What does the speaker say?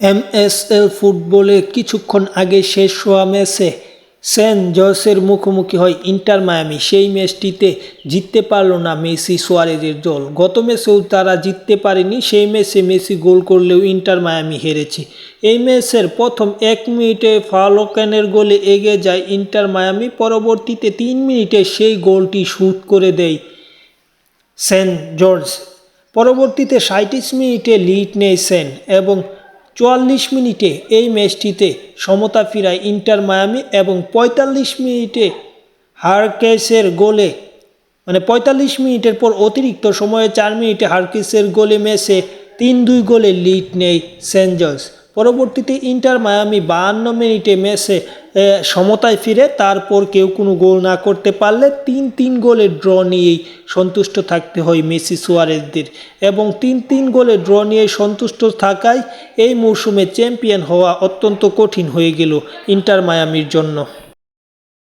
MSL ফুটবলে কিছুক্ষণ আগে শেষ হওয়া ম্যাচে সেন জসের মুখোমুখি হয় ইন্টার মায়ামি। সেই ম্যাচটিতে জিততে পারল না মেসি সোয়ারেজের দল। গত ম্যাচেও তারা জিততে পারেনি, সেই ম্যাচে মেসি গোল করলেও ইন্টার মায়ামি হেরেছে। এই ম্যাচের প্রথম এক মিনিটে ফালোকানের গোলে এগিয়ে যায় ইন্টার মায়ামি, পরবর্তীতে তিন মিনিটে সেই গোলটি শুট করে দেয় সেন্ট জর্জ। পরবর্তীতে সাঁত্রিশ মিনিটে লিড নেয় সেন এবং চুয়াল্লিশ মিনিটে এই ম্যাচটিতে সমতা ফিরায় ইন্টার মায়ামি এবং পঁয়তাল্লিশ মিনিটে হারকেসের গোলে মানে পঁয়তাল্লিশ মিনিটের পর অতিরিক্ত সময়ে চার মিনিটে হারকেসের গোলে ম্যাচে তিন দুই গোলে লিড নেয় সেন্ট পরবর্তীতে ইন্টার মায়ামি বাহান্ন মিনিটে মেসে সমতায় ফিরে তারপর কেউ কোনো গোল না করতে পারলে তিন তিন গোলের ড্র নিয়েই সন্তুষ্ট থাকতে হয় মেসি সুয়ারেজদের এবং তিন তিন গোলের ড্র নিয়ে সন্তুষ্ট থাকায় এই মৌসুমে চ্যাম্পিয়ন হওয়া অত্যন্ত কঠিন হয়ে গেল ইন্টার মায়ামির জন্য।